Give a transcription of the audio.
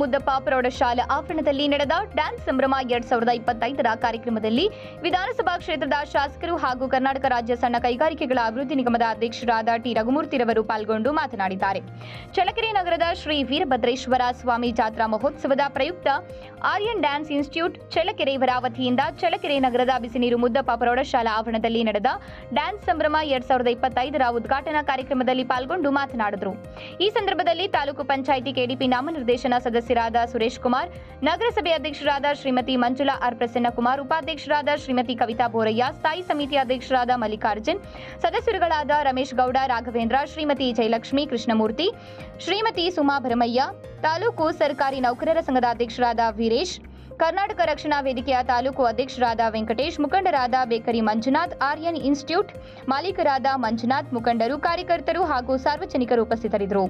ಮುದ್ದಪ್ಪ ಪ್ರೌಢಶಾಲೆ ಆವರಣದಲ್ಲಿ ನಡೆದ ಡ್ಯಾನ್ಸ್ ಸಂಭ್ರಮ ಎರಡ್ ಸಾವಿರದ ಇಪ್ಪತ್ತೈದರ ಕಾರ್ಯಕ್ರಮದಲ್ಲಿ ವಿಧಾನಸಭಾ ಕ್ಷೇತ್ರದ ಶಾಸಕರು ಹಾಗೂ ಕರ್ನಾಟಕ ರಾಜ್ಯ ಸಣ್ಣ ಕೈಗಾರಿಕೆಗಳ ಅಭಿವೃದ್ಧಿ ನಿಗಮದ ಅಧ್ಯಕ್ಷರಾದ ಟಿ ರಘುಮೂರ್ತಿರವರು ಪಾಲ್ಗೊಂಡು ಮಾತನಾಡಿದ್ದಾರೆ. ಚಳ್ಳಕೆರೆ ನಗರದ ಶ್ರೀ ವೀರಭದ್ರೇಶ್ವರ ಸ್ವಾಮಿ ಜಾತ್ರಾ ಮಹೋತ್ಸವದ ಪ್ರಯುಕ್ತ ಆರ್ಯನ್ ಡ್ಯಾನ್ಸ್ ಇನ್ಸ್ಟಿಟ್ಯೂಟ್ ಚಳ್ಳಕೆರೆ ಇವರ ವತಿಯಿಂದ ಚಳ್ಳಕೆರೆ ನಗರದ ಬಿಸಿನೀರು ಮುದ್ದಪ್ಪ ಪ್ರೌಢಶಾಲಾ ಆವರಣದಲ್ಲಿ ನಡೆದ ಡ್ಯಾನ್ಸ್ ಸಂಭ್ರಮ ಎರಡ್ ಸಾವಿರದ ಇಪ್ಪತ್ತೈದರ ಉದ್ಘಾಟನಾ ಕಾರ್ಯಕ್ರಮದಲ್ಲಿ ಪಾಲ್ಗೊಂಡು ಮಾತನಾಡಿದರು. ಈ ಸಂದರ್ಭದಲ್ಲಿ ತಾಲೂಕು ಪಂಚಾಯಿತಿ ಕೆಡಿಪಿ ನಾಮನಿರ್ದೇಶನ ಸದಸ್ಯರಾದ ಸುರೇಶ್ ಕುಮಾರ್, ನಗರಸಭೆ ಅಧ್ಯಕ್ಷರಾದ ಶ್ರೀಮತಿ ಮಂಜುಳಾ ಆರ್ ಪ್ರಸನ್ನಕುಮಾರ್, ಉಪಾಧ್ಯಕ್ಷರಾದ ಶ್ರೀಮತಿ ಕವಿತಾ ಬೋರಯ್ಯ, ಸ್ಥಾಯಿ ಸಮಿತಿ ಅಧ್ಯಕ್ಷರಾದ ಮಲ್ಲಿಕಾರ್ಜುನ್, ಸದಸ್ಯರುಗಳಾದ ರಮೇಶ್ ಗೌಡ, ರಾಘವೇಂದ್ರ, ಶ್ರೀಮತಿ ಜಯಲಕ್ಷ್ಮಿ ಕೃಷ್ಣಮೂರ್ತಿ, ಶ್ರೀಮತಿ ಸುಮಾ ಭರಮಯ್ಯ, ತಾಲೂಕು ಸರ್ಕಾರಿ ನೌಕರರ ಸಂಘದ ಅಧ್ಯಕ್ಷರಾದ ವೀರೇಶ್, ಕರ್ನಾಟಕ ರಕ್ಷಣಾ ವೇದಿಕೆಯ ತಾಲೂಕು ಅಧ್ಯಕ್ಷರಾದ ವೆಂಕಟೇಶ್, ಮುಖಂಡರಾದ ಬೇಕರಿ ಮಂಜುನಾಥ್, ಆರ್ಯನ್ ಇನ್ಸ್ಟಿಟ್ಯೂಟ್ ಮಾಲೀಕರಾದ ಮಂಜುನಾಥ್ ಮುಖಂಡರು, ಕಾರ್ಯಕರ್ತರು ಹಾಗೂ ಸಾರ್ವಜನಿಕರು ಉಪಸ್ಥಿತರಿದ್ದರು.